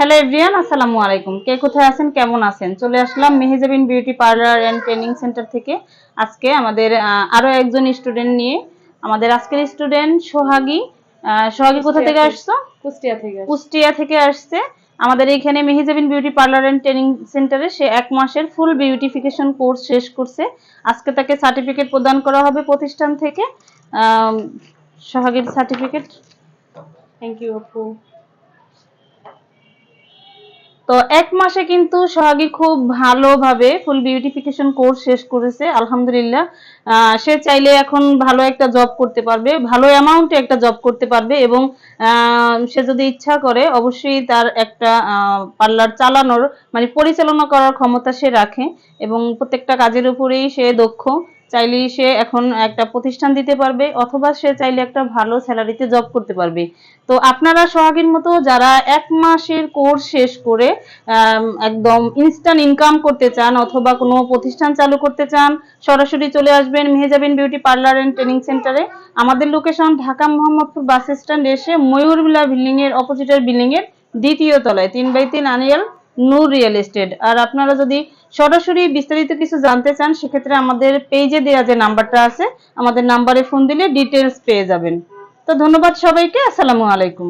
Hello everyone আসসালামু আলাইকুম। কে কোথায় আছেন? কেমন আছেন? চলে আসলাম Mehejabin beauty parlour and training centre থেকে। আজকে আমাদের আহ, আরও একজন স্টুডেন্ট নিয়ে আমাদের আজকের স্টুডেন্ট সোহাগী। সোহাগী কোথা থেকে আসছো? কুষ্টিয়া থেকে কুষ্টিয়া থেকে আসছে। আমাদের এখানে Mehejabin beauty parlour and training সেন্টারে সে এক মাসের ফুল বিউটিফিকেশন কোর্স শেষ করছে। আজকে তাকে সার্টিফিকেট প্রদান করা হবে প্রতিষ্ঠান থেকে। সোহাগীর সার্টিফিকেট থ্যাংক ইউ আপু। তো এক মাসে কিন্তু সোহাগী খুব ভালোভাবে ফুল বিউটিফিকেশন কোর্স শেষ করেছে, আলহামদুলিল্লাহ। সে চাইলে এখন ভালো একটা জব করতে পারবে, ভালো অ্যামাউন্টে একটা জব করতে পারবে এবং সে যদি ইচ্ছা করে অবশ্যই তার একটা পার্লার চালানোর মানে পরিচালনা করার ক্ষমতা সে রাখে এবং প্রত্যেকটা কাজের উপরেই সে দক্ষ। চাইলেই সে এখন একটা প্রতিষ্ঠান দিতে পারবে, অথবা সে চাইলে একটা ভালো স্যালারিতে জব করতে পারবে। তো আপনারা সোহাগীর মতো যারা এক মাসের কোর্স শেষ করে একদম ইনস্ট্যান্ট ইনকাম করতে চান, অথবা কোনো প্রতিষ্ঠান চালু করতে চান, সরাসরি চলে আসবেন Mehejabin beauty parlour and training সেন্টারে আমাদের location Dhaka Mohammadpur bus stand এসে ময়ূরবিলা বিল্ডিং এর অপোজিটের বিল্ডিংয়ের দ্বিতীয় তলায়, তিন বাই তিন আনিয়াল নূর রিয়েল এস্টেট আর আপনারা যদি সরাসরি বিস্তারিত কিছু জানতে চান, সেক্ষেত্রে আমাদের পেজে দেওয়া যে নাম্বারটা আছে, আমাদের নাম্বারে ফোন দিলে ডিটেলস পেয়ে যাবেন। তো ধন্যবাদ সবাইকে, আসসালামু আলাইকুম।